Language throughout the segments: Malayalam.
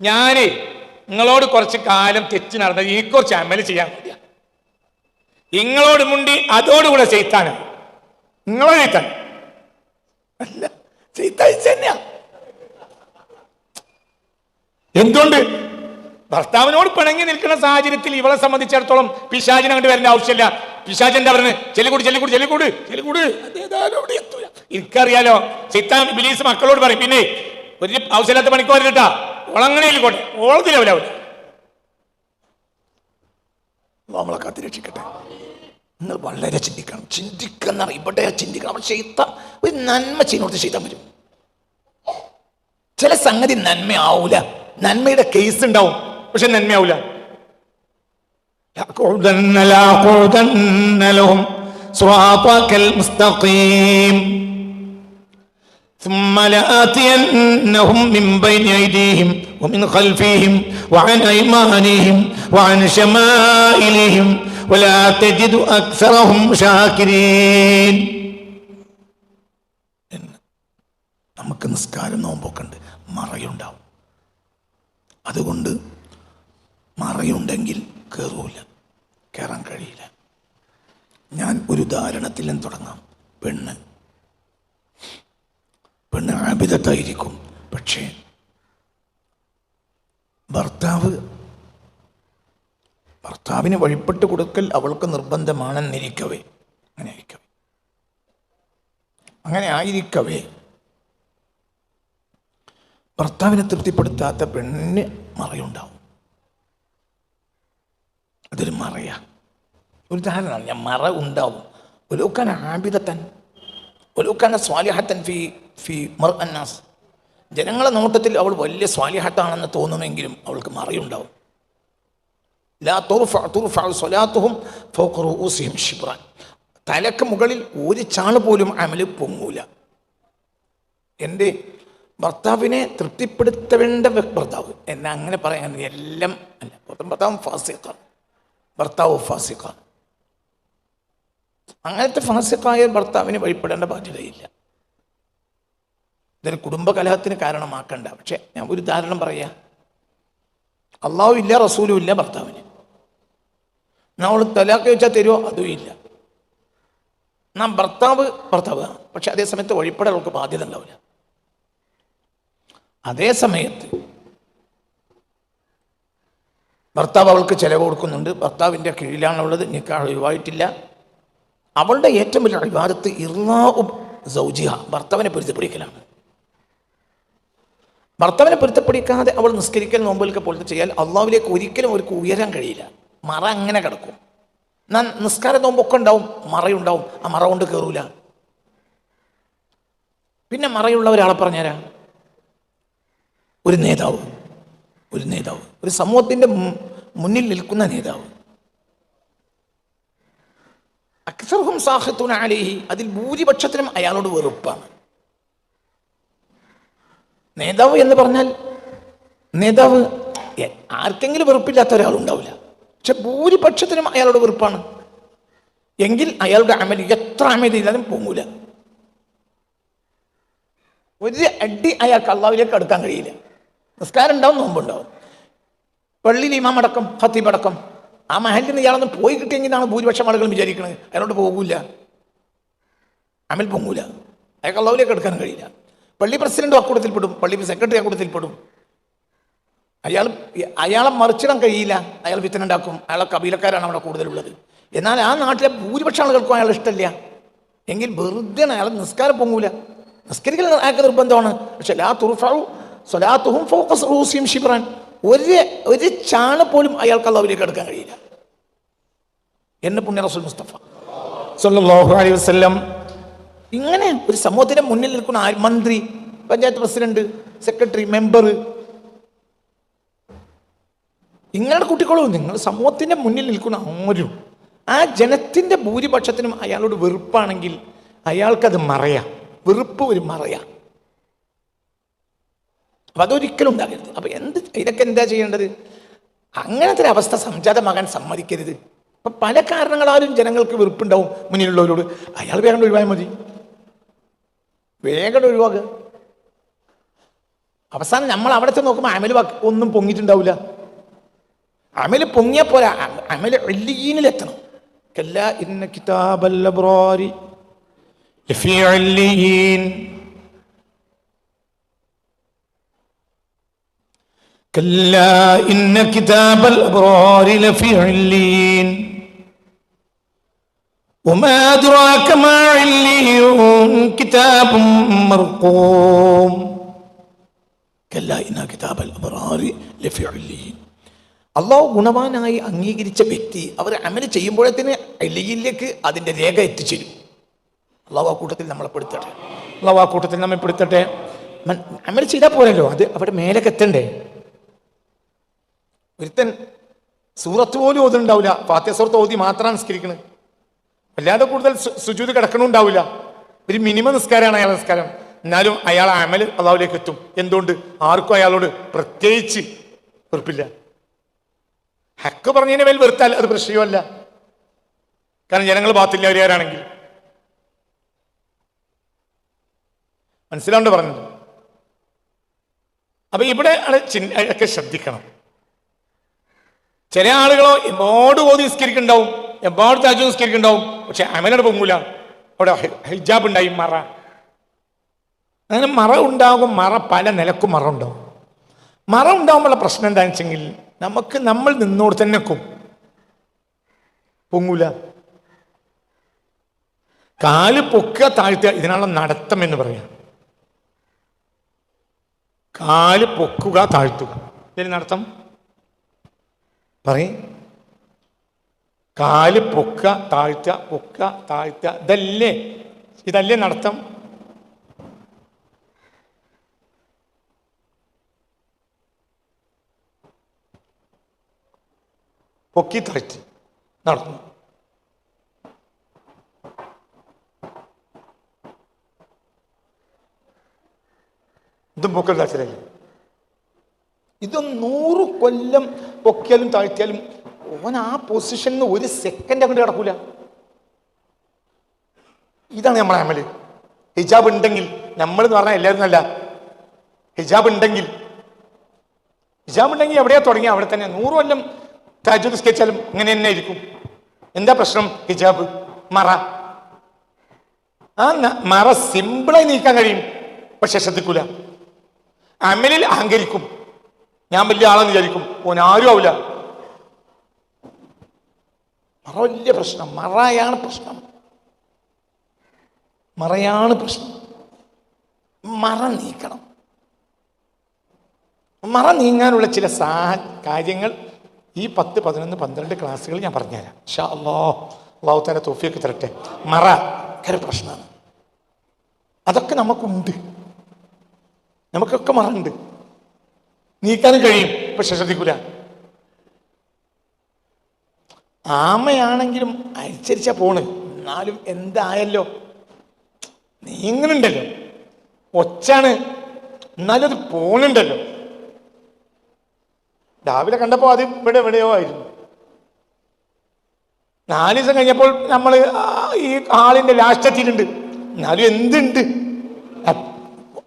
ഞാനേ നിങ്ങളോട് കുറച്ച് കാലം തെറ്റ് നടന്നത് ഈ കുറച്ച് അമൽ ചെയ്യാൻ വേണ്ടിയാ നിങ്ങളോട് മുണ്ടി അതോടുകൂടെ ചെയ്ത്താനാ നിങ്ങളെ ചെയ്ത്താൻ അല്ല ചെയ്താ എന്തുകൊണ്ട്? ഭർത്താവിനോട് പിണങ്ങി നിൽക്കുന്ന സാഹചര്യത്തിൽ ഇവളെ സംബന്ധിച്ചിടത്തോളം പിശാചിനെ അങ്ങോട്ട് വരേണ്ട ആവശ്യമില്ല. പിശാചിന്റെ പറയുന്നത് ചെല്ലിക്കൂട് ചെല്ലിക്കൂട് ചെല്ലിക്കൂട് ചെല്ലിക്കൂട്. എനിക്കറിയാലോ ചിത്താൻ ബിലീസ് മക്കളോട് പറയും പിന്നെ ഒരു ആവശ്യമില്ലാത്ത പണിക്ക് വരട്ടാ ഓളങ്ങനെ ഇല്ലിക്കോട്ടെ ഓളത്തിലാവില്ല നമ്മളെ കാത്തിരക്ഷിക്കട്ടെ നിങ്ങൾ വളരെ ചിന്തിക്കണം. ചിന്തിക്കുന്ന ഇവിടെ ചിന്തിക്കണം. അപ്പോൾ ചെയ്ത ഒരു നന്മ ചെയ്യുന്നോടത്ത് ചെയ്താൽ വരും. ചില സംഗതി നന്മയാവൂല. നന്മയുടെ കേസ് ഉണ്ടാവും. പക്ഷെ നന്മയാവൂല. ثم لآتينهم من بين أيديهم ومن خلفهم وعن أيمانهم وعن شمائلهم ولا تجد أكثرهم شاكرين നമുക്ക് നിസ്കാരം നോമ്പൊക്കെ ഉണ്ട് മറയുണ്ടാവും അതുകൊണ്ട് മറയുണ്ടെങ്കിൽ കയറൂല കയറാൻ കഴിയില്ല ഞാൻ ഒരു ഉദാഹരണത്തിൽ നിന്ന് തുടങ്ങാം പെണ്ണ് പെണ്ണ് ആബിദത്തായിരിക്കും പക്ഷേ ഭർത്താവ് ഭർത്താവിന് വഴിപ്പെട്ട് കൊടുക്കൽ അവൾക്ക് നിർബന്ധമാണെന്നിരിക്കവേ. അങ്ങനെ അങ്ങനെ ആയിരിക്കവേ ഭർത്താവിനെ തൃപ്തിപ്പെടുത്താത്ത പെണ്ണിന് മറയുണ്ടാവും. അതൊരു മറയാ. ഒരു ധാരണ ഞാൻ മറ ഉണ്ടാവും ഒരു ആബിദത്തൻ ഒലുക്കാൻ സ്വാലിഹത്തൻ ഫി ഫി മർ അന്നാസ് ജനങ്ങളെ നോട്ടത്തിൽ അവൾ വലിയ സ്വാലിഹത്താണെന്ന് തോന്നുമെങ്കിലും അവൾക്ക് മറിയുണ്ടാവും. ലാ തുർഫ തുർഫ സ്വലാത്തുഹും ഫൗഖ റൂസിഹിം ഷിബ്രാൻ തലക്ക് മുകളിൽ ഒരു ചാൾ പോലും അമൽ പൊങ്ങൂല. എന്റെ ഭർത്താവിനെ തൃപ്തിപ്പെടുത്തേണ്ട ഭർത്താവ്. എന്നെ അങ്ങനെ പറയാൻ എല്ലാം അല്ല. ഭർത്താവ് ഫാസിഖാണ്. ഭർത്താവ് ഫാസിഖാണ്. അങ്ങനത്തെ ഫാസിഖായ ഭർത്താവിന് വഴിപ്പെടേണ്ട ബാധ്യതയില്ല. ഇതൊരു കുടുംബകലഹത്തിന് കാരണമാക്കണ്ട. പക്ഷെ ഞാൻ ഒരു ഉദാഹരണം പറയാ. അള്ളാഹു ഇല്ല റസൂലും ഇല്ല ഭർത്താവിന്. നമ്മൾ തലാക്ക് വെച്ചാൽ തരുമോ അതും ഇല്ല. നാം ഭർത്താവ് ഭർത്താവ്. പക്ഷെ അതേ സമയത്ത് വഴിപ്പെടാൻ അവൾക്ക് ബാധ്യത ഉണ്ടാവില്ല. അതേ സമയത്ത് ഭർത്താവ് അവൾക്ക് ചെലവ് കൊടുക്കുന്നുണ്ട്. ഭർത്താവിന്റെ കീഴിലാണുള്ളത്. നിക്കാഹ് ഒഴിവായിട്ടില്ല. അവളുടെ ഏറ്റവും വലിയ അഭിവാദത്ത് ഇർലാഉം സൗജിഹ ഭർത്താവിനെ പൊരുത്തപ്പെടിക്കലാണ്. ഭർത്താവിനെ പൊരുത്തപ്പെടിക്കാതെ അവൾ നിസ്കരിക്കൽ നോമ്പിലൊക്കെ പോലത്തെ ചെയ്യാൻ അള്ളാവിലേക്ക് ഒരിക്കലും അവർക്ക് ഉയരാൻ കഴിയില്ല. മറ അങ്ങനെ കിടക്കും. എന്നാൽ നിസ്കാര നോമ്പൊക്കെ ഉണ്ടാവും മറയുണ്ടാവും. ആ മറ കൊണ്ട് കയറൂല പിന്നെ മറയുള്ള ഒരാളെ പറഞ്ഞുതരാ. ഒരു നേതാവ് ഒരു നേതാവ്. ഒരു സമൂഹത്തിന്റെ മുന്നിൽ നിൽക്കുന്ന നേതാവ്. അക്സർഹും സാഹിത്തുൻ അലേഹി. അതിൽ ഭൂരിപക്ഷത്തിനും അയാളോട് വെറുപ്പാണ്. നേതാവ് എന്ന് പറഞ്ഞാൽ നേതാവ് ആർക്കെങ്കിലും വെറുപ്പില്ലാത്ത ഒരാളുണ്ടാവില്ല. പക്ഷെ ഭൂരിപക്ഷത്തിനും അയാളോട് വെറുപ്പാണ്. എങ്കിൽ അയാളുടെ അമലി എത്ര അമലില്ലാതും പൊങ്ങൂല. ഒരു അടി അയാൾക്ക് അള്ളാവിലേക്ക് അടുക്കാൻ കഴിയില്ല. നിസ്കാരം ഉണ്ടാവും നോമ്പുണ്ടാവും. പള്ളിയിൽ ഇമാം അടക്കം ഖത്തീബ് അടക്കം ആ മഹലിൽ നിന്ന് ഇയാളൊന്നും പോയി കിട്ടിയെങ്കിലാണ് ഭൂരിപക്ഷം ആളുകൾ വിചാരിക്കുന്നത് അയാളോട് പോകൂല. അമൽ പൊങ്ങൂല. അയാൾക്ക് അള്ളാവിലേക്ക് എടുക്കാൻ കഴിയില്ല. പള്ളി പ്രസിഡന്റ് അക്കൂട്ടത്തിൽപ്പെടും പള്ളി സെക്രട്ടറി അക്കൂട്ടത്തിൽപ്പെടും അയാൾ അയാളെ മറിച്ചിടാൻ കഴിയില്ല. അയാൾ വിത്തനുണ്ടാക്കും. അയാളെ കബീലക്കാരാണ് അവിടെ കൂടുതലുള്ളത്. എന്നാൽ ആ നാട്ടിലെ ഭൂരിപക്ഷം ആളുകൾക്കും അയാൾ ഇഷ്ടമില്ല. എങ്കിൽ വെറുതെ അയാൾ നിസ്കാരം പൊങ്ങൂല. നിസ്കരിക്കൽ അയാൾക്ക് നിർബന്ധമാണ്. പക്ഷെ ലാ തുറുഫാവും സ്വലാത്തുഹും ഫോക്കസ് റൂസിയും ഷിബ്രാൻ ഒരു ഒരു ചാണ് പോലും അയാൾക്ക് അള്ളാവിലേക്ക് എടുക്കാൻ കഴിയില്ല. എന്നെ പുണ്യ റസൂൽ മുസ്തഫ. സല്ലല്ലാഹു അലൈഹി വസല്ലം. ഇങ്ങനെ ഒരു സമൂഹത്തിന്റെ മുന്നിൽ നിൽക്കുന്ന മന്ത്രി പഞ്ചായത്ത് പ്രസിഡന്റ് സെക്രട്ടറി മെമ്പർ. നിങ്ങളുടെ കുട്ടികളും നിങ്ങൾ സമൂഹത്തിന്റെ മുന്നിൽ നിൽക്കുന്ന ആരും ആ ജനത്തിന്റെ ഭൂരിപക്ഷത്തിനും അയാളോട് വെറുപ്പാണെങ്കിൽ അയാൾക്കത് മറയാ. വെറുപ്പ് ഒരു മറയാ. അപ്പൊ അതൊരിക്കലും ഉണ്ടാകരുത്. അപ്പൊ എന്ത് ഇതൊക്കെ എന്താ ചെയ്യേണ്ടത്? അങ്ങനത്തെ ഒരു അവസ്ഥ സംജാതമാകാൻ സമ്മതിക്കരുത്. അപ്പൊ പല കാരണങ്ങളാലും ജനങ്ങൾക്ക് വെറുപ്പുണ്ടാവും മുന്നിലുള്ളവരോട്. അയാൾ വേഗം ഒഴിവായാൽ മതി. വേഗം ഒഴിവാക്കുക അവസാനം നമ്മൾ അവിടുത്തെ നോക്കുമ്പോൾ അമൽ ഒന്നും പൊങ്ങിയിട്ടുണ്ടാവില്ല. അമൽ പൊങ്ങിയ പോലെ അമ- അമൽ എല്ലീനിലെത്തണം. എല്ലാ ഇന്ന കിതാബല്ല അബ്റാരി ലഫീ كلا إن كتاب الأبرار لفي علين وما أدراك ما عليون كتاب مرقوم كلا إن كتاب الأبرار لفي علين അള്ളാഹു ഗുണവാനായി അംഗീകരിച്ച വ്യക്തി അവർ അമല് ചെയ്യുമ്പോഴത്തേന് അലിയിലേക്ക് അതിൻ്റെ രേഖ എത്തിച്ചേരും അള്ളാഹു ആ കൂട്ടത്തിൽ നമ്മളെ പെടുത്തട്ടെ അള്ളാഹു ആ കൂട്ടത്തിൽ നമ്മെ പെടുത്തട്ടെ മൻ- അമൽ ചെയ്താൽ പോരല്ലോ അത് അവിടെ മേലേക്ക് എത്തണ്ടേ ഒരുത്തൻ സൂറത്ത് പോലും ഓതുണ്ടാവില്ല ഫാത്യ സൂറത്ത് ഓതി മാത്രമാണ് നിസ്കരിക്കുന്നത് അല്ലാതെ കൂടുതൽ സുജൂത് കിടക്കണുണ്ടാവില്ല. ഒരു മിനിമം നിസ്കാരമാണ് അയാൾ നിസ്കാരം. എന്നാലും അയാൾ അമൽ അള്ളാഹുലേക്ക് എത്തും. എന്തുകൊണ്ട്? ആർക്കും അയാളോട് പ്രത്യേകിച്ച് വെറുപ്പില്ല. ഹക്ക് പറഞ്ഞതിനെ മേൽ വെറുത്താൽ അത് പ്രശ്നമല്ല. കാരണം ജനങ്ങൾ ഭാഗത്തില്ലവരാണെങ്കിൽ മനസ്സിലാണ്ട് പറഞ്ഞത്? അപ്പൊ ഇവിടെ ഒക്കെ ശ്രദ്ധിക്കണം. ചില ആളുകളോ എമ്പാട് ഓതി നിസ്കരിക്കുന്നുണ്ടാവും എമ്പാട് താജു നിസ്കരിക്കുന്നുണ്ടാവും പക്ഷെ അമലയുടെ പൊങ്ങൂല. അവിടെ ഹിജാബ് ഉണ്ടായി മറ. അങ്ങനെ മറ ഉണ്ടാകും മറ പല നിലക്കും മറ ഉണ്ടാവും. മറ ഉണ്ടാകുമ്പോഴുള്ള പ്രശ്നം എന്താണെന്ന് വെച്ചെങ്കിൽ നമുക്ക് നമ്മൾ നിന്നോട് തന്നെ നിൽക്കും പൊങ്ങൂല. കാൽ പൊക്കുക താഴ്ത്തുക ഇതിനുള്ള നടത്തം എന്ന് പറയാം. കാൽ പൊക്കുക താഴ്ത്തുക. ഇതിന് നടത്തം? പറയും. കാൽ പൊക്ക താഴ്ത്ത പൊക്ക താഴ്ത്ത ഇതല്ലേ? ഇതല്ലേ നടത്തം? പൊക്കി താഴ്ത്തി. നടന്നു. ഇതും പൊക്കൽ താഴ്ത്തലല്ലേ ഇത് നൂറ് കൊല്ലം പൊക്കിയാലും താഴ്ത്തിയാലും ഓൻ ആ പൊസിഷനിൽ ഒരു സെക്കൻഡ് അങ്ങോട്ട് കിടക്കൂല. ഇതാണ് നമ്മളെ അമൽ. ഹിജാബ് ഉണ്ടെങ്കിൽ നമ്മൾ എന്ന് പറഞ്ഞാൽ എല്ലാവരും അല്ല ഹിജാബ് ഉണ്ടെങ്കിൽ. ഹിജാബ് ഉണ്ടെങ്കിൽ എവിടെയാ തുടങ്ങി അവിടെ തന്നെ. നൂറ് കൊല്ലം താജു നിസ്കരിച്ചാലും അങ്ങനെ തന്നെ ആയിരിക്കും. എന്താ പ്രശ്നം? ഹിജാബ്. മറ. ആ മറ സിമ്പിളായി നീക്കാൻ കഴിയും. പക്ഷെ ശ്രദ്ധിക്കൂല. അമലിൽ അഹങ്കരിക്കും. ഞാൻ വലിയ ആളെന്ന് വിചാരിക്കും. ഓൻ ആരും ആവില്ല. മറ വലിയ പ്രശ്നം. മറയാണ് പ്രശ്നം. മറയാണ് പ്രശ്നം. മറ നീക്കണം. മറ നീങ്ങാനുള്ള ചില സാ കാര്യങ്ങൾ ഈ പത്ത് പതിനൊന്ന് പന്ത്രണ്ട് ക്ലാസ്സുകൾ ഞാൻ പറഞ്ഞുതരാം. ഷാ അല്ലോ അള്ളാഹു തൊഫിയൊക്കെ തരട്ടെ. മറ ഒരു പ്രശ്നമാണ്. അതൊക്കെ നമുക്കുണ്ട്. നമുക്കൊക്കെ മറണ്ട് നീക്കാനും കഴിയും. പക്ഷെ ശ്രദ്ധിക്കൂല ആമയാണെങ്കിലും അനുസരിച്ചാ പോണ്. എന്നാലും എന്തായല്ലോ? നീങ്ങുന്നുണ്ടല്ലോ ഒച്ചാണ്. എന്നാലും അത് പോണുണ്ടല്ലോ. രാവിലെ കണ്ടപ്പോൾ അത് ഇവിടെ എവിടെയോ ആയിരുന്നു. നാല് ദിവസം കഴിഞ്ഞപ്പോൾ നമ്മൾ ഈ ആളിന്റെ ലാസ്റ്റ് എത്തിയിട്ടുണ്ട്. എന്നാലും എന്തുണ്ട്?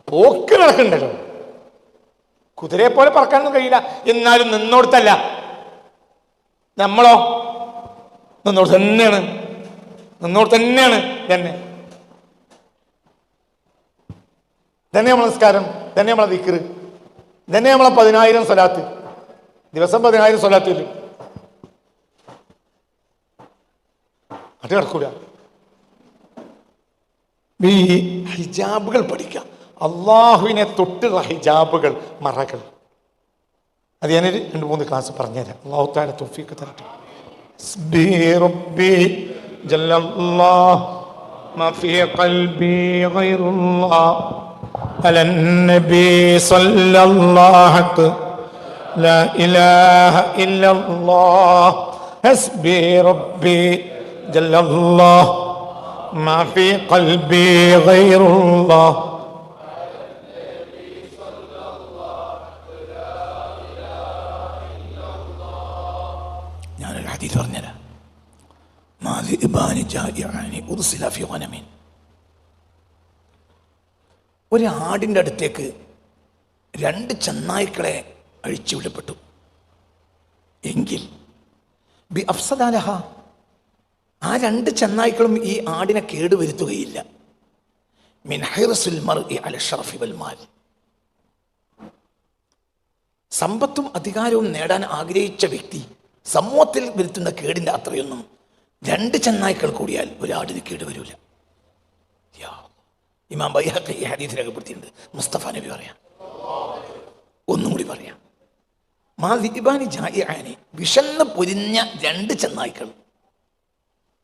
പോക്ക് നടക്കുന്നുണ്ടല്ലോ കുതിരയെ പോലെ പറക്കാനൊന്നും കഴിയില്ല. എന്നാലും നിന്നോടത്തല്ല. നമ്മളോ? നിന്നോട് തന്നെയാണ്. നിന്നോട് തന്നെയാണ് തന്നെ തന്നെ നമ്മളെ നിസ്കാരം. തന്നെ നമ്മളെ ദിക്കറ് തന്നെ നമ്മളെ പതിനായിരം സ്വലാത്ത്. ദിവസം പതിനായിരം സ്വലാത്ത് വരും. അത് കിടക്കൂല ഈ ഹിജാബുകൾ പഠിക്കാം. അള്ളാഹുവിനെ തൊട്ടുള്ള ഹിജാബുകൾ മറകൾ അത് ഞാനൊരു രണ്ട് മൂന്ന് ക്ലാസ് പറഞ്ഞുതരാം അള്ളാഹു താല തൊഫീക്ക് തരട്ടെ حسبي ربي جل الله ما في قلبي غير الله على النبي صلى الله حق لا إله إلا الله حسبي ربي جل الله ما في قلبي غير الله ഒരു ആടിന്റെ അടുത്തേക്ക് രണ്ട് ചെന്നായ്ക്കളെ അഴിച്ചുവിടപ്പെട്ടു എങ്കിൽ ബി അഫ്സദാലഹ ആ രണ്ട് ചെന്നായ്ക്കളും ഈ ആടിനെ കേടുവരുത്തുകയില്ല. അല സമ്പത്തും അധികാരവും നേടാൻ ആഗ്രഹിച്ച വ്യക്തി സമൂഹത്തിൽ വരുത്തുന്ന കേടിന്റെ അത്രയൊന്നും രണ്ട് ചെന്നായ്ക്കൾ കൂടിയാൽ ഒരാടിന് കേട് വരില്ല ഇമാം ബൈഹഖി ഈ ഹദീസ് രേഖപ്പെടുത്തിയിട്ടുണ്ട് മുസ്തഫ നബി പറയാം. ഒന്നും കൂടി പറയാം. മാ ദിബാനി വിഷന്ന് പൊരിഞ്ഞ രണ്ട് ചെന്നായ്ക്കൾ.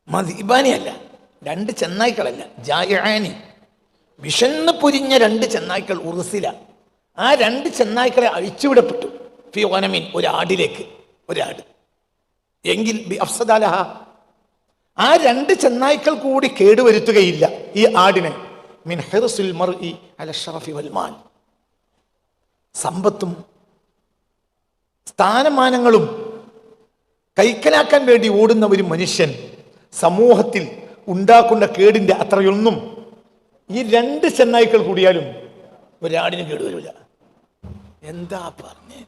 മാ അല്ല രണ്ട് ചെന്നായ്ക്കളല്ല ജായിആനി വിഷന്ന് പൊരിഞ്ഞ രണ്ട് ചെന്നായ്ക്കൾ ഉറുസില. ആ രണ്ട് ചെന്നായ്ക്കളെ അഴിച്ചുവിടപ്പെട്ടു. ഫി ഒരാടിലേക്ക് ഒരാട്. എങ്കിൽ ബി അഫ്സദാലഹ ആ രണ്ട് ചെന്നായ്ക്കൾ കൂടി കേടുവരുത്തുകയില്ല ഈ ആടിനെ. മിൻ മർഇ അല ഷറഫി വൽ സമ്പത്തും സ്ഥാനമാനങ്ങളും കൈക്കലാക്കാൻ വേണ്ടി ഓടുന്ന ഒരു മനുഷ്യൻ സമൂഹത്തിൽ ഉണ്ടാക്കുന്ന കേടിന്റെ അത്രയൊന്നും ഈ രണ്ട് ചെന്നായ്ക്കൾ കൂടിയാലും ഒരാടിന് കേടുവരില്ല എന്താ പറഞ്ഞേ?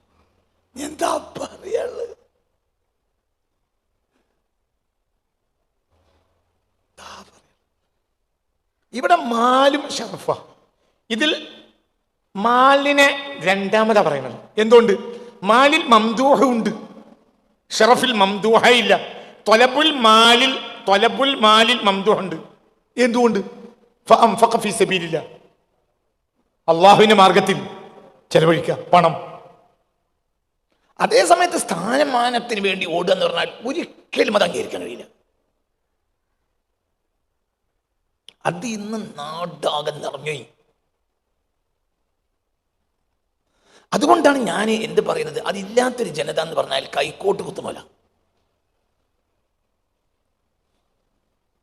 എന്താ പറയാൾ ഇവിടെ മാലും ഷറഫ. ഇതിൽ മാലിനെ രണ്ടാമതാ പറയുന്നത് എന്തുകൊണ്ട് മാലിൽ മംദൂഹ ഉണ്ട്. ഷറഫിൽ മംദൂഹ ഇല്ല. തൊലബുൽ മാലിൽ തൊലബുൽ മാലിൽ മംദൂഹ ഉണ്ട്. എന്തുകൊണ്ട്? അള്ളാഹുവിന്റെ മാർഗത്തിൽ ചെലവഴിക്കുക. പണം. അതേ സമയത്ത് സ്ഥാനമാനത്തിന് വേണ്ടി ഓടുക എന്ന് പറഞ്ഞാൽ ഒരിക്കലും അത് അംഗീകരിക്കാൻ കഴിയില്ല. അത് ഇന്ന് നാടാകെ നിറഞ്ഞു അതുകൊണ്ടാണ് ഞാൻ എന്ത് പറയുന്നത്? അതില്ലാത്തൊരു ജനത എന്ന് പറഞ്ഞാൽ കൈക്കോട്ട് കുത്തുമല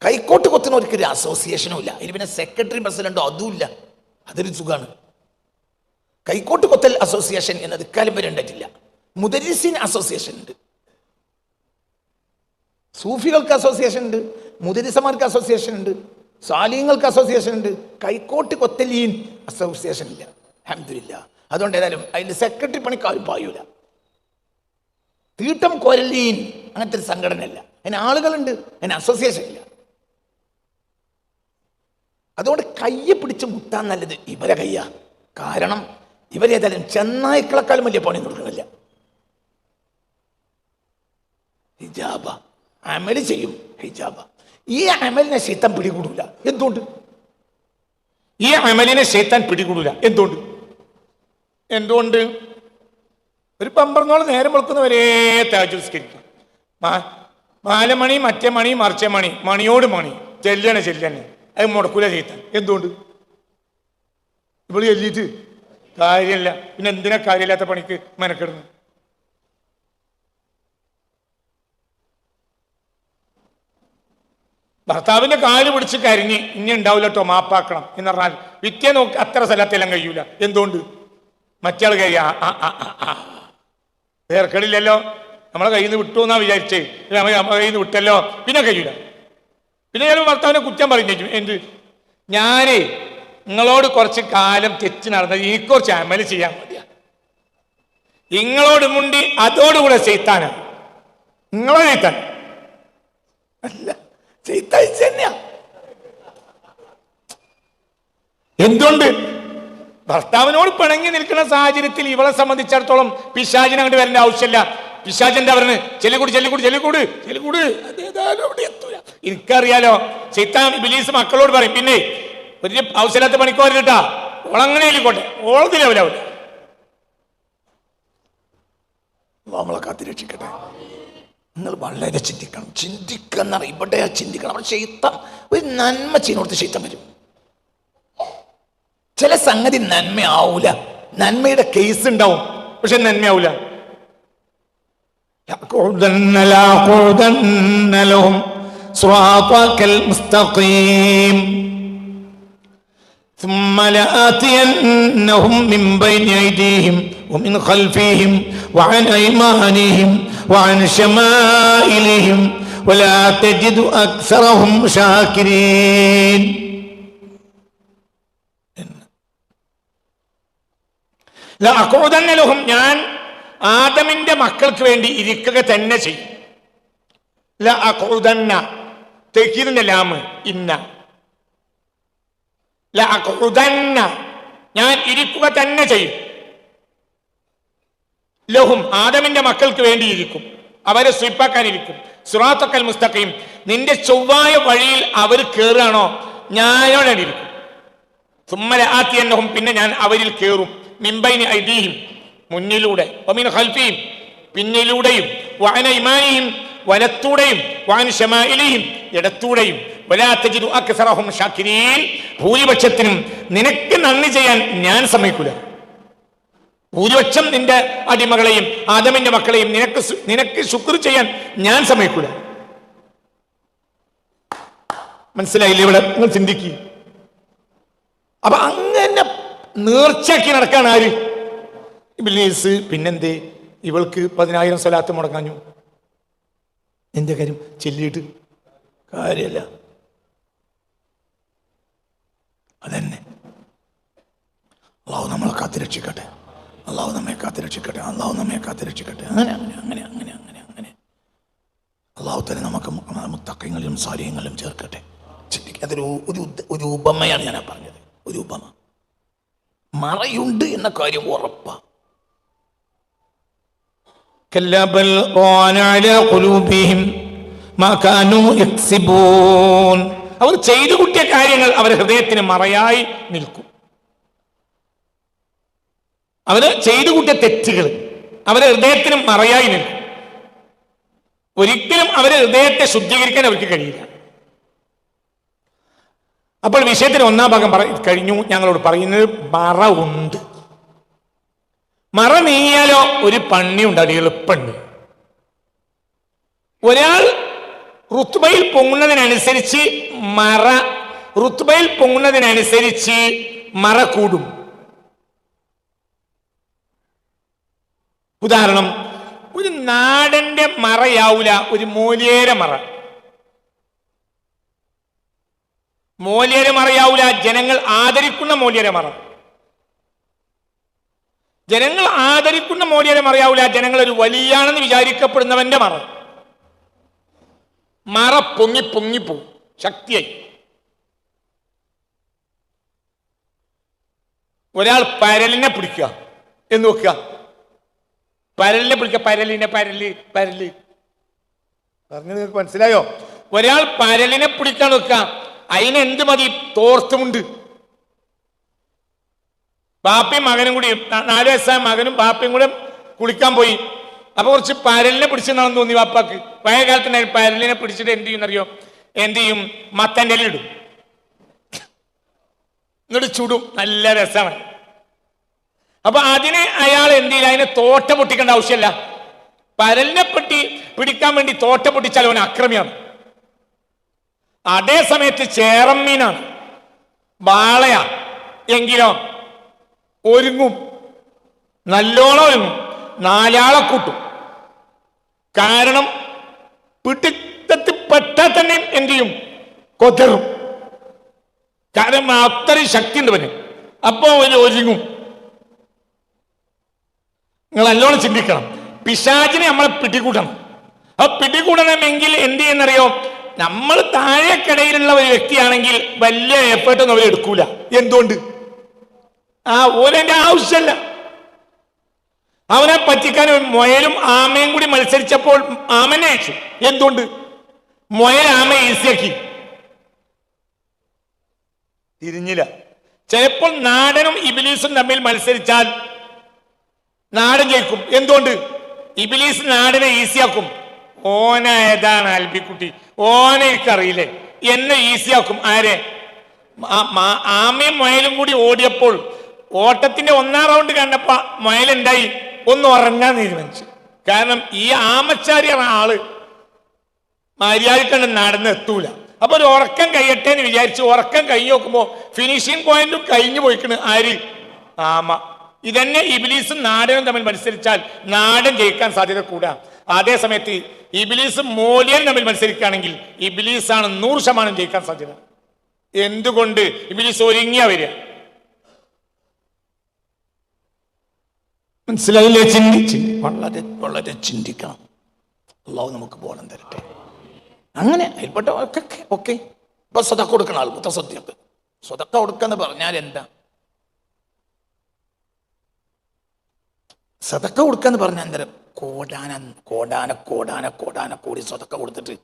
കൈക്കോട്ട് കുത്തുന്നവർക്ക് ഒരു അസോസിയേഷനും ഇല്ല. ഇനി പിന്നെ സെക്രട്ടറി പ്രസിഡന്റോ അതുമില്ല അതൊരു സുഖമാണ് കൈക്കോട്ട് കൊത്തൽ അസോസിയേഷൻ എന്നത് ഇക്കാലം വരെ ഉണ്ടായിട്ടില്ല. മുദരിസിൻ അസോസിയേഷൻ ഉണ്ട്. സൂഫികൾക്ക് അസോസിയേഷൻ ഉണ്ട്. മുദരിസമാർക്ക് അസോസിയേഷൻ ഉണ്ട്. സാലിങ്ങൾക്ക് അസോസിയേഷൻ ഉണ്ട്. കൈക്കോട്ട് കൊത്തലീൻ അസോസിയേഷൻ ഇല്ല. അഹമ്മദില്ല അതുകൊണ്ട് ഏതായാലും അതിന്റെ സെക്രട്ടറി പണിക്കാരും പായൂല. തീട്ടം കൊരലീൻ അങ്ങനത്തെ ഒരു സംഘടനയല്ല. അതിന് ആളുകളുണ്ട്. അതിന് അസോസിയേഷൻ ഇല്ല. അതുകൊണ്ട് കയ്യെ പിടിച്ച് മുട്ടാൻ നല്ലത് ഇവരെ കയ്യ. കാരണം ഇവരേതായാലും ചെന്നായ്ക്കളെക്കാളും വലിയ പണി കൊടുക്കുന്നില്ല. ഹിജാബ. അമൽ ചെയ്യും ഹിജാബ. ഈ അമലിനെ ശൈത്താൻ പിടികൂടൂല. എന്തുകൊണ്ട്? ഈ അമലിനെ ശൈത്താൻ പിടികൂടൂല. എന്തുകൊണ്ട്? എന്തുകൊണ്ട്? ഒരു പമ്പറന്നോളം നേരം വെളുക്കുന്നവരെ താജുസ്കരിക്കും മാലമണി മറ്റേ മണി മറിച്ച മണി മണിയോട് മണി ചെല്ലണ ചെല്ലണ. അത് മുടക്കൂല ചെയ്ത്താൻ എന്തുകൊണ്ട്? ഇവിടെ ചെല്ലിയിട്ട് കാര്യമില്ല പിന്നെ എന്തിനാ കാര്യമില്ലാത്ത പണിക്ക് മെനക്കെടുന്നു? ഭർത്താവിന്റെ കാൽ പിടിച്ച് കരിഞ്ഞ് ഇനി ഉണ്ടാവില്ല കേട്ടോ മാപ്പാക്കണം എന്ന് പറഞ്ഞാൽ വിദ്യ നോക്കി അത്ര സ്ഥലത്തെല്ലാം കഴിയൂല. എന്തുകൊണ്ട്? മറ്റേ കഴിയ വേർക്കടില്ലല്ലോ. നമ്മളെ കയ്യിൽ നിന്ന് വിട്ടു എന്നാ വിചാരിച്ചേ. നമ്മളെ കയ്യിൽ നിന്ന് വിട്ടല്ലോ. പിന്നെ കഴിയൂല. പിന്നെ ഞാൻ ഭർത്താവിനെ കുറ്റം പറഞ്ഞു എന്ത്? ഞാനേ നിങ്ങളോട് കുറച്ച് കാലം തെറ്റ് നടന്നത് എനിക്ക് കുറച്ച് അമൽ ചെയ്യാൻ മതിയാ. നിങ്ങളോട് മുണ്ടി അതോടുകൂടെ ചെയ്ത്താനാണ് നിങ്ങളെ ചെയ്ത്താൻ അല്ല. തന്നെയാ എന്തുകൊണ്ട്? ഭർത്താവിനോട് പിണങ്ങി നിൽക്കുന്ന സാഹചര്യത്തിൽ ഇവളെ സംബന്ധിച്ചിടത്തോളം പിശാചിനെ അങ്ങോട്ട് വരേണ്ട ആവശ്യമില്ല. പിശാചന്റെ അവരന് ചെല്ലിക്കൂട് ചെല്ലിക്കൂട് ചെല്ലിക്കൂട്. ചെല്ലിക്കൂട്. എനിക്കറിയാലോ ചൈത്താൻ ബിലീസ് മക്കളോട് പറയും പിന്നെ ഒരു ആവശ്യമില്ലാത്ത പണിക്കോരട്ടാ ഓളങ്ങനെ ആയിക്കോട്ടെ ഓളത്തിലാവില്ല നമ്മളെ കാത്തി രക്ഷിക്കട്ടെ. നിങ്ങൾ വളരെ ചിന്തിക്കണം ചിന്തിക്കുന്ന ഇവിടെ ചിന്തിക്കണം അവിടെ ചെയ്ത്താൻ ഒരു നന്മ ചെയ്യുന്നിടത്ത് ചെയ്ത്താൻ വരും ചില സംഗതി നന്മയാവൂല നന്മയുടെ കേസ് ഉണ്ടാവും പക്ഷെ നന്മയാവൂല لأقعدن لأقعدن لهم صراطك المستقيم ثم لآتينهم من بين أيديهم ومن خلفهم وعن أيمانهم وعن شمائلهم ولا تجد أكثرهم شاكرين ലഅഖുദന്നലഹും ഞാൻ ആദമിന്റെ മക്കൾക്ക് വേണ്ടി ഇരിക്കുക തന്നെ ചെയ്യും ലഅഖുദന്ന തെക്കീതിന്റെ ലാമ് ഇന്ന ലഅഖുദന്ന ഞാൻ ഇരിക്കുക തന്നെ ചെയ്യും ലഹും ആദമിന്റെ മക്കൾക്ക് വേണ്ടിയിരിക്കും. അവരെ സ്വീപ്പാക്കാനിരിക്കും സുറാത്തക്കൽ മുസ്തഖയും നിന്റെ ചൊവ്വായ വഴിയിൽ അവർ കയറുകയാണോ ഞാനോടിരിക്കും സുമ്മല ആത്തിയന്നഹും പിന്നെ ഞാൻ അവരിൽ കയറും മിമ്പൈന് ഐദീഹിം മുന്നിലൂടെ. ഖൽഫിയും പിന്നിലൂടെയും. വാന ഇമാനിയും വലത്തൂടെയും. വാൻ ഷമായിലെയും ഇടത്തൂടെയും. വലാത്തജിദു അക്സറഹും ഷാക്കിരീൻ ഭൂരിപക്ഷത്തിനും നിനക്ക് നന്ദി ചെയ്യാൻ ഞാൻ സമ്മതിക്കൂല. ഭൂരിപക്ഷം നിന്റെ അടിമകളെയും ആദമിന്റെ മക്കളെയും നിനക്ക് നിനക്ക് ശുക്ർ ചെയ്യാൻ ഞാൻ സമയക്കൂല. മനസ്സിലായില്ലേ ഇവിടെ? നിങ്ങൾ ചിന്തിക്കുക അപ്പൊ അങ്ങനെ നേർച്ചയാക്കി നടക്കാണ് ആര്? ഇബിലീസ്. പിന്നെന്തേ? ഇവൾക്ക് പതിനായിരം സ്വലാത്ത് മുടങ്ങാഞ്ഞു എന്റെ കാര്യം? ചെല്ലിയിട്ട് കാര്യമല്ല അതന്നെ. അള്ളാഹു നമ്മളെ കാത്തുരക്ഷിക്കട്ടെ അള്ളാഹു നമ്മെ കാത്തുരക്ഷിക്കട്ടെ അള്ളാഹു നമ്മെ കാത്തുരക്ഷിക്കട്ടെ അങ്ങനെ അങ്ങനെ അങ്ങനെ അങ്ങനെ അങ്ങനെ അങ്ങനെ അള്ളാഹു തന്നെ നമുക്ക് മു- മുത്തക്കങ്ങളിലും സാരിയങ്ങളിലും ചേർക്കട്ടെ ചിന്തിക്കുക അതൊരു ഒരു ഉദ്ദ- ഒരു ഉപമയാണ് ഞാൻ പറഞ്ഞത് ഒരു ഉപമ മറയുണ്ട് എന്ന കാര്യം ഉറപ്പാ كلا بل ران على قلوبهم ما كانوا يكسبون അവർ ചെയ്തു കൂട്ടിയ കാര്യങ്ങൾ അവരെ ഹൃദയത്തിന് മറയായി നിൽക്കും അവർ ചെയ്തു കൂട്ടിയ തെറ്റുകൾ അവരെ ഹൃദയത്തിന് മറയായി ഒരിക്കലും അവരെ ഹൃദയത്തെ ശുദ്ധീകരിക്കാൻ അവർക്ക് കഴിയില്ല. അപ്പോൾ വിഷയത്തിന് ഒന്നാം ഭാഗം പറ കഴിഞ്ഞു. ഞങ്ങളോട് പറയുന്നത് മറ ഉണ്ട്. മറ നീങ്ങിയാലോ ഒരു പണി ഉണ്ടാവില്ല എളുപ്പണ്ണി ഒരാൾ ഋത്ബയിൽ പൊങ്ങുന്നതിനനുസരിച്ച് മറ ഋത്ബയിൽ പൊങ്ങുന്നതിനനുസരിച്ച് മറ കൂടും. ഉദാഹരണം ഒരു നാടന്റെ മറയാവൂല ഒരു മൂലിയേര മറ. മൂലിയേര മറയാവൂല ജനങ്ങൾ ആദരിക്കുന്ന മൂലിയേര മറ. ജനങ്ങൾ ആദരിക്കുന്ന മോലിയരെ മറയാവൂല ജനങ്ങൾ ഒരു വലിയാണെന്ന് വിചാരിക്കപ്പെടുന്നവന്റെ മറ. മറ പൊങ്ങി പൊങ്ങിപ്പോവും ശക്തിയായി. ഒരാൾ പരലിനെ പിടിക്കുക എന്ന് നോക്കുക പരലിനെ പിടിക്ക പരലിനെ പരൽ പരൽ. പറഞ്ഞു നിങ്ങൾക്ക് മനസ്സിലായോ? ഒരാൾ പരലിനെ പിടിക്കാൻ നോക്കുക അതിനെന്ത് മതി? തോർത്തുമുണ്ട്. ബാപ്പയും മകനും കൂടി നാല് വയസ്സായ മകനും ബാപ്പയും കൂടെ കുളിക്കാൻ പോയി. അപ്പൊ കുറച്ച് പരലിനെ പിടിച്ചെന്നാണെന്ന് തോന്നി ബാപ്പാക്ക്. പഴയ കാലത്ത് പരലിനെ പിടിച്ചിട്ട് എന്ത് അറിയോ എന്ത് ചെയ്യും? മത്തന്റെ ഇടും എന്നിട്ട് ചുടും. നല്ല രസമാണ്. അപ്പൊ അതിനെ അയാൾ എന്ത് ചെയ്യില്ല അതിനെ തോട്ട പൊട്ടിക്കേണ്ട ആവശ്യമില്ല. പരലിനെ പെട്ടി പിടിക്കാൻ വേണ്ടി തോട്ട പൊട്ടിച്ചാൽ അവൻ അക്രമിയാണ്. അതേ സമയത്ത് ചേറമ്മീനാണ് വാളയാ. എങ്കിലോ ഒരുങ്ങും. നല്ലോണം ഒരുങ്ങും. നാലാളെ കൂട്ടും. കാരണം പിടുത്തത്തിൽ പെട്ടാൽ തന്നെ എന്ത് ചെയ്യും? കൊതറും. കാരണം അത്രയും ശക്തി ഉണ്ട് അവന്. അപ്പൊ അവന് ഒരുങ്ങും. നിങ്ങൾ നല്ലോണം ചിന്തിക്കണം. പിശാചിനെ നമ്മളെ പിടികൂടണം. ആ പിടികൂടണമെങ്കിൽ എന്ത് ചെയ്യുന്നറിയോ? നമ്മൾ താഴെക്കിടയിലുള്ള ഒരു വ്യക്തിയാണെങ്കിൽ വലിയ എഫേർട്ടൊന്നും അവർ എടുക്കൂല. എന്തുകൊണ്ട്? ആ ഓരന്റെ ആവശ്യമല്ല അവനെ പറ്റിക്കാൻ മുയലും ആമയും കൂടി മത്സരിച്ചപ്പോൾ ആമനെ അയച്ചു. എന്തുകൊണ്ട്? മൊയൽ ആമ ഈസിയാക്കി തിരിഞ്ഞില്ല. ചിലപ്പോൾ നാടനും ഇബിലീസും തമ്മിൽ മത്സരിച്ചാൽ നാടൻ ജയിക്കും എന്തുകൊണ്ട്? ഇബിലീസ് നാടിനെ ഈസിയാക്കും. ഓനായതാണ് അൽബിക്കുട്ടി? ഓനെ എന്നെ ഈസിയാക്കും. ആരെ? ആമയും മയലും കൂടി ഓടിയപ്പോൾ ഓട്ടത്തിന്റെ ഒന്നാം റൗണ്ട് കണ്ടപ്പോ മയലുണ്ടായി ഒന്ന് ഉറങ്ങാൻ തീരുമാനിച്ചു. കാരണം ഈ ആമച്ചാരി ആൾ. മര്യാദക്കണ്ട് നടന്ന് എത്തൂല. അപ്പൊ ഒരു ഉറക്കം കഴിയട്ടെ എന്ന് വിചാരിച്ച് ഉറക്കം കഴിഞ്ഞ് നോക്കുമ്പോ ഫിനിഷിംഗ് പോയിന്റും കഴിഞ്ഞു പോയിക്കണ് ആര്? ആമ. ഇതന്നെ ഇബിലീസും നാടനും തമ്മിൽ മത്സരിച്ചാൽ നാടൻ ജയിക്കാൻ സാധ്യത കൂടാ. അതേ സമയത്ത് ഇബിലീസും മൂല്യനും തമ്മിൽ മത്സരിക്കുകയാണെങ്കിൽ ഇബിലീസാണ് നൂറ് ശതമാനം ജയിക്കാൻ സാധ്യത. എന്തുകൊണ്ട് ഇബിലീസ് ഒരുങ്ങിയ വരിക? മനസ്സിലായില്ലേ? ചിന്തിച്ച്. വളരെ വളരെ ചിന്തിക്കണം. അള്ളാഹു നമുക്ക് ബോധം തരട്ടെ. അങ്ങനെ അതിൽപ്പെട്ട ഒക്കെ ഓക്കെ. ഇപ്പൊ സ്വതക്ക കൊടുക്കണം ആൾ മുത്തസദ്യക്ക് സ്വതക്ക കൊടുക്കാന്ന് പറഞ്ഞാൽ എന്താ? സതക്ക കൊടുക്കാന്ന് പറഞ്ഞ അന്തരം കോടാന കോടാന കോടാന കോടാന കോടി സ്വതക്ക കൊടുത്തിട്ട്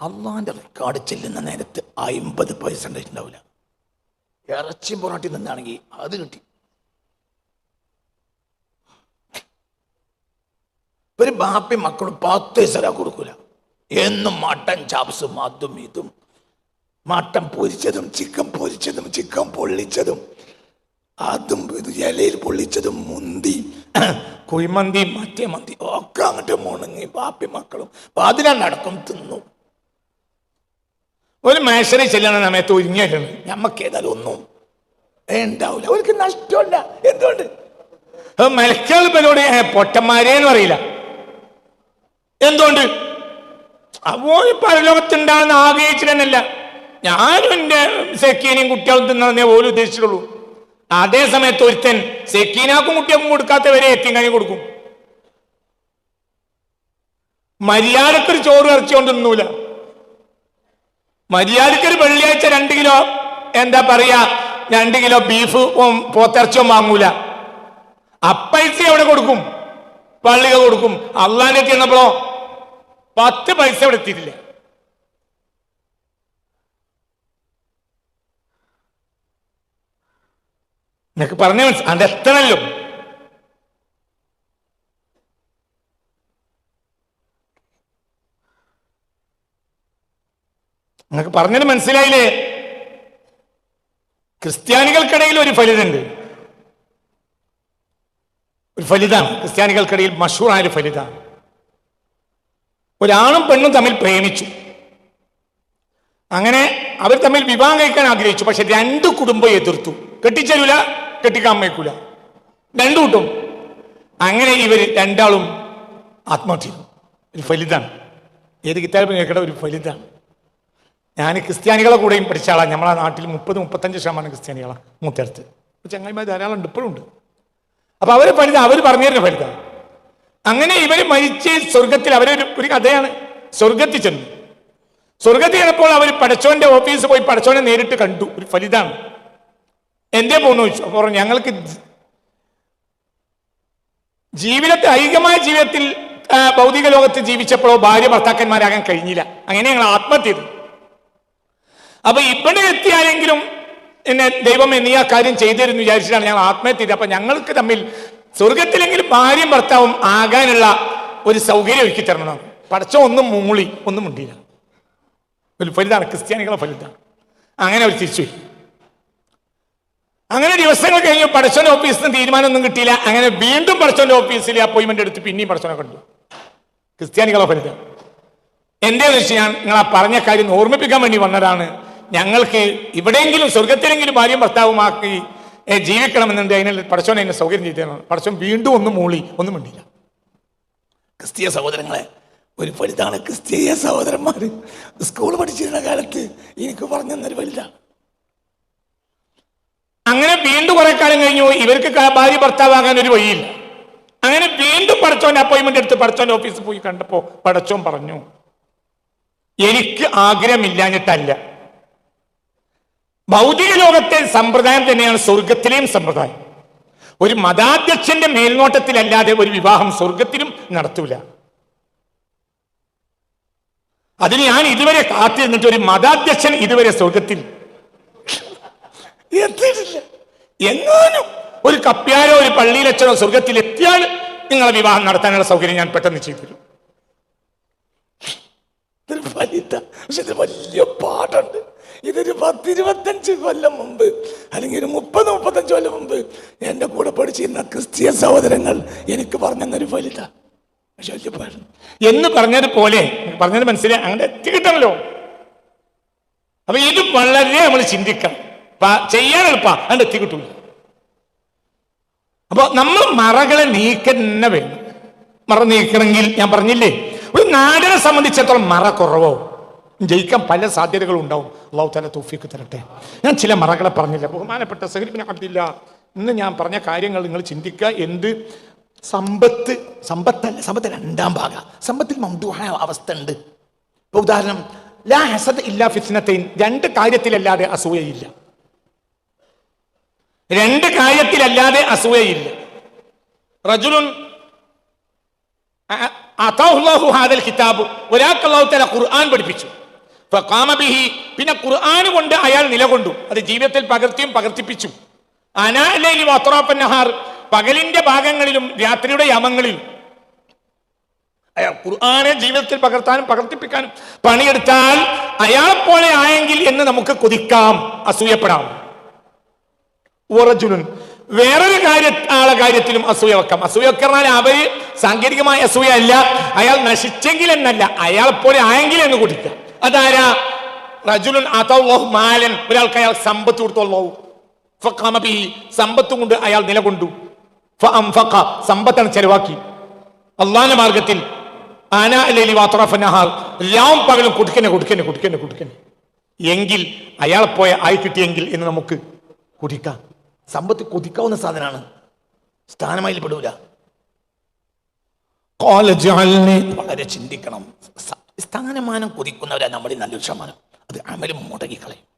അള്ളാന്റെ റെക്കോർഡ് ചെല്ലുന്ന നേരത്ത് അമ്പത് പെർസെന്റേജ് ഉണ്ടാവില്ല. ഇറച്ചി പൊറാട്ടി നിന്നാണെങ്കിൽ അത് കിട്ടി. ഒരു ബാപ്പി മക്കളും പത്ത് പൈസ കൊടുക്കൂല. എന്നും മട്ടൻ ചാപ്സും അതും ഇതും. മട്ടൻ പൊരിച്ചതും ചിക്കൻ പൊരിച്ചതും ചിക്കൻ പൊള്ളിച്ചതും അതും ഇത് ഇലയിൽ പൊള്ളിച്ചതും മുന്തി കുഴിമന്തി മറ്റേ മന്തി ഒക്കെ അങ്ങോട്ട് മുണങ്ങി. ബാപ്പി മക്കളും പാതിരണ്ടടക്കം തിന്നു. ഒരു മേശനെ ചെല്ലണ സമയത്ത് ഒരുങ്ങിയിട്ടുണ്ട് ഞമ്മക്ക് ഏതായാലും ഒന്നും ഉണ്ടാവില്ല അവർക്ക് നഷ്ടമില്ല. എന്തുകൊണ്ട്? മലക്കാൾ പേരോട് പൊട്ടന്മാരേന്ന് അറിയില്ല എന്തുകൊണ്ട്? അവോ പരലോകത്തുണ്ടാകുന്ന ആഗ്രഹിച്ചിട്ടല്ല ഞാനും എന്റെ സെക്കീനയും കുട്ടികളും തിന്നേ പോലും ഉദ്ദേശിച്ചിട്ടുള്ളൂ. അതേ സമയത്ത് ഒരുത്തൻ സെക്കീനാക്കും കുട്ടികൾക്കും കൊടുക്കാത്തവരെ എത്തിങ്ങാനി കൊടുക്കും. മര്യാദക്കൊരു ചോറ് ഇറച്ചിക്കൊണ്ട് തിന്നൂല. മര്യാദക്കൊരു വെള്ളിയാഴ്ച രണ്ട് കിലോ എന്താ പറയാ രണ്ട് കിലോ ബീഫ് പോത്തിറച്ചിയും വാങ്ങൂല. അപ്പൈസ എവിടെ കൊടുക്കും? പള്ളിക കൊടുക്കും. അള്ളാന്റെ ചെന്നപ്പോഴോ പത്ത് പൈസ അവിടെ എത്തിയിട്ടില്ല. നിനക്ക് പറഞ്ഞ മനസ്സിൽ അത് എത്തണല്ലോ നിനക്ക് പറഞ്ഞത് മനസ്സിലായില്ലേ? ക്രിസ്ത്യാനികൾക്കിടയിൽ ഒരു ഫലിതുണ്ട്. ഒരു ഫലിതാണ്. ക്രിസ്ത്യാനികൾക്കിടയിൽ മഷൂറായ ഒരു ഫലിതാണ്. ഒരാണും പെണ്ണും തമ്മിൽ പ്രേമിച്ചു. അങ്ങനെ അവർ തമ്മിൽ വിവാഹം കഴിക്കാൻ ആഗ്രഹിച്ചു. പക്ഷെ രണ്ട് കുടുംബം എതിർത്തു. കെട്ടിച്ചേരൂല? കെട്ടിക്കാൻ വയ്ക്കൂല രണ്ടു കൂട്ടും. അങ്ങനെ ഇവർ രണ്ടാളും ആത്മഹത്യ ഒരു ഫലിതാണ്. ഏത് കിതാബ് കേൾക്കേണ്ട ഒരു ഫലിതാണ്. ഞാൻ ക്രിസ്ത്യാനികളെ കൂടെയും പഠിച്ച ആളാണ് നമ്മളെ നാട്ടിൽ മുപ്പത് മുപ്പത്തഞ്ച് ശതമാനം ക്രിസ്ത്യാനികളാണ് മൂത്തടുത്ത് ചങ്ങായിമാർ ധാരാളം ഉണ്ട് ഇപ്പോഴും ഉണ്ട്. അപ്പൊ അവർ ഫലിത അവർ പറഞ്ഞു തരുന്ന ഫലിത. അങ്ങനെ ഇവർ മരിച്ച് സ്വർഗത്തിൽ അവരൊരു ഒരു കഥയാണ്. സ്വർഗത്തിൽ ചെന്നു. സ്വർഗത്തിൽ ചെന്നപ്പോൾ അവർ പടച്ചോന്റെ ഓഫീസ് പോയി പടച്ചോനെ നേരിട്ട് കണ്ടു. ഒരു ഫലിതാണ്. പോന്നു ചോദിച്ചു. അപ്പോൾ ഞങ്ങൾക്ക് ജീവിതത്തെ ഐഹികമായ ജീവിതത്തിൽ ഭൗതിക ലോകത്ത് ജീവിച്ചപ്പോഴോ ഭാര്യ ഭർത്താക്കന്മാരാകാൻ കഴിഞ്ഞില്ല. അങ്ങനെ ഞങ്ങൾ ആത്മഹത്യ ചെയ്തു അപ്പൊ ഇവിടെ എത്തിയാലെങ്കിലും എന്നെ ദൈവം നീ ആ കാര്യം ചെയ്തിരുന്നു വിചാരിച്ചിട്ടാണ് ഞങ്ങൾ ആത്മഹത്യ ചെയ്തത് അപ്പൊ ഞങ്ങൾക്ക് തമ്മിൽ സ്വർഗത്തിലെങ്കിലും ഭാര്യയും ഭർത്താവും ആകാനുള്ള ഒരു സൗകര്യം ഒരുക്കി തരണം പടച്ചോ ഒന്നും മൂളി ഒന്നും മുണ്ടിയില്ല. ഒരു ഫലിതാണ് ക്രിസ്ത്യാനികളെ ഫലിതാണ്. അങ്ങനെ അവർ തിരിച്ചു അങ്ങനെ ദിവസങ്ങൾ കഴിഞ്ഞു പടച്ചോന്റെ ഓഫീസിൽ നിന്ന് തീരുമാനമൊന്നും കിട്ടിയില്ല. അങ്ങനെ വീണ്ടും പടച്ചോന്റെ ഓഫീസിൽ അപ്പോയിന്റ്മെന്റ് എടുത്ത് പിന്നെയും പടച്ചോനെ കണ്ടു. ക്രിസ്ത്യാനികളെ ഫലിത എന്റെ വെച്ച് നിങ്ങൾ ആ പറഞ്ഞ കാര്യം ഓർമ്മിപ്പിക്കാൻ വേണ്ടി വന്നതാണ്. ഞങ്ങൾക്ക് ഇവിടെയെങ്കിലും സ്വർഗത്തിലെങ്കിലും ഭാര്യയും ഭർത്താവുമാക്കി ജീവിക്കണം ജീവിക്കണമെന്നുണ്ട്. അതിനുള്ള പടച്ചോനെ എന്നെ സൗകര്യം ചെയ്തു തരണം. പടച്ചോൻ വീണ്ടും ഒന്നും മൂളി ഒന്നും മിണ്ടില്ല ക്രിസ്തീയ സഹോദരങ്ങളെ ഒരു വലുതാണ് ക്രിസ്തീയ സഹോദരന്മാർ സ്കൂൾ പഠിച്ചിരുന്ന കാലത്ത് എനിക്ക് പറഞ്ഞു തന്നൊരു അങ്ങനെ വീണ്ടും കുറെ കാലം കഴിഞ്ഞു ഇവർക്ക് ഭാര്യ ഭർത്താവാകാൻ ഒരു വഴിയില്ല. അങ്ങനെ വീണ്ടും പടച്ചോന്റെ അപ്പോയിന്റ്മെന്റ് എടുത്ത് പടച്ചോന്റെ ഓഫീസിൽ പോയി കണ്ടപ്പോ പടച്ചോൻ പറഞ്ഞു എനിക്ക് ആഗ്രഹമില്ലാഞ്ഞിട്ടല്ല. ഭൗതിക ലോകത്തെ സമ്പ്രദായം തന്നെയാണ് സ്വർഗത്തിലെയും സമ്പ്രദായം. ഒരു മതാധ്യക്ഷന്റെ മേൽനോട്ടത്തിലല്ലാതെ ഒരു വിവാഹം സ്വർഗത്തിലും നടത്തൂല. അതിന് ഞാൻ ഇതുവരെ കാത്തിരുന്നിട്ട് ഒരു മതാധ്യക്ഷൻ ഇതുവരെ സ്വർഗത്തിൽ എത്തിയിട്ടില്ല എങ്ങാനും ഒരു കപ്പ്യാരോ ഒരു പള്ളിയിലച്ചനോ സ്വർഗത്തിൽ എത്തിയാൽ നിങ്ങളെ വിവാഹം നടത്താനുള്ള സൗകര്യം ഞാൻ പെട്ടെന്ന് ചെയ്തു തരും ഇതൊരു വലുത പക്ഷെ ഇത് വലിയ പാടുണ്ട് ഇതൊരു പത്തിരുപത്തഞ്ച് കൊല്ലം മുമ്പ് അല്ലെങ്കിൽ ഒരു മുപ്പത് മുപ്പത്തഞ്ച് കൊല്ലം മുമ്പ് എന്റെ കൂടെ പഠിച്ചിരുന്ന ക്രിസ്തീയ സഹോദരങ്ങൾ എനിക്ക് പറഞ്ഞൊരു വലുത പക്ഷെ വലിയ പാട് എന്ന് പറഞ്ഞതുപോലെ പറഞ്ഞത് മനസ്സിലായി. അങ്ങനെ എത്തിക്കിട്ടല്ലോ അപ്പൊ ഇത് വളരെ നമ്മൾ ചിന്തിക്കണം. ചെയ്യാൻ എളുപ്പ. അതിന്റെ എത്തിക്കിട്ടൂല അപ്പൊ നമ്മൾ മറകളെ നീക്കന്നെ വേണം. മറ നീക്കണമെങ്കിൽ ഞാൻ പറഞ്ഞില്ലേ? ഒരു നാടിനെ സംബന്ധിച്ചിടത്തോളം മറ കുറവോ? ജയിക്കാൻ പല സാധ്യതകളും ഉണ്ടാവും. അള്ളാഹു തല തൂഫിക്ക് തരട്ടെ. ഞാൻ ചില മറകളെ പറഞ്ഞില്ല. ബഹുമാനപ്പെട്ട സഹരിബിന് അബ്ദില്ല ഇന്ന് ഞാൻ പറഞ്ഞ കാര്യങ്ങൾ നിങ്ങൾ ചിന്തിക്കുക. എന്ത്? സമ്പത്ത് സമ്പത്തല്ല സമ്പത്ത് രണ്ടാം ഭാഗ. സമ്പത്തിൽ മന്ദുവായ അവസ്ഥ ഉണ്ട്. ഉദാഹരണം ലാ ഹസദ് ഇല്ലാ ഫിസ്നത്തെയും രണ്ട് കാര്യത്തിലല്ലാതെ അസൂയയില്ല. രണ്ട് കാര്യത്തിലല്ലാതെ അസൂയയില്ല. റജുലുൻ ഹിതാബ് ഹാദൽ ഒരാൾക്ക് അള്ളാഹു തആല ഖുർആൻ പഠിപ്പിച്ചു. ബിഹി പിന്നെ ഖുർആൻ കൊണ്ട് അയാൾ നിലകൊണ്ടു. അത് ജീവിതത്തിൽ പകർത്തിയും പകർത്തിപ്പിച്ചു. അനാലൈലി വത്രാഫൻ നഹാർ പകലിന്റെ ഭാഗങ്ങളിലും രാത്രിയുടെ യമങ്ങളിലും. അയാൾ ഖുർആനെ ജീവിതത്തിൽ പകർത്താനും പകർത്തിപ്പിക്കാനും പണിയെടുത്താൽ അയാളെപ്പോലെ ആയെങ്കിൽ എന്ന് നമുക്ക് കൊതിക്കാം അസൂയപ്പെടാം. ഉറജുലുൻ. വേറൊരു കാര്യ ആളെ കാര്യത്തിലും അസൂയ വെക്കാം. അസൂയ വെക്കാൻ അവർ സാങ്കേതികമായ അസൂയ അല്ല അയാൾ നശിച്ചെങ്കിൽ എന്നല്ല. അയാൾ പോലെ ആയെങ്കിൽ എന്ന് കുടിക്കാം അതാരാ? റജുലുൻ മാലൻ. ഒരാൾക്ക് അയാൾ സമ്പത്ത് കൊടുത്തോളൂ സമ്പത്തും കൊണ്ട് അയാൾ നിലകൊണ്ടു. സമ്പത്താണ് ചെലവാക്കി. അള്ളാന്റെ മാർഗത്തിൽ. രാവും പകലും കുടുക്കനെ കുടുക്കനെ കുടുക്കനെ കുടുക്കനെ. എങ്കിൽ അയാൾ പോയ ആയി കിട്ടിയെങ്കിൽ എന്ന് നമുക്ക് കുടിക്കാം. സമ്പത്ത് കൊതിക്കാവുന്ന സാധനമാണ്. സ്ഥാനമായി പെടൂല. വളരെ ചിന്തിക്കണം. സ്ഥാനമാനം കൊതിക്കുന്നവരാ നമ്മുടെ നല്ലൊരു ശതമാനം. അത് അമലും മുടങ്ങിക്കളയും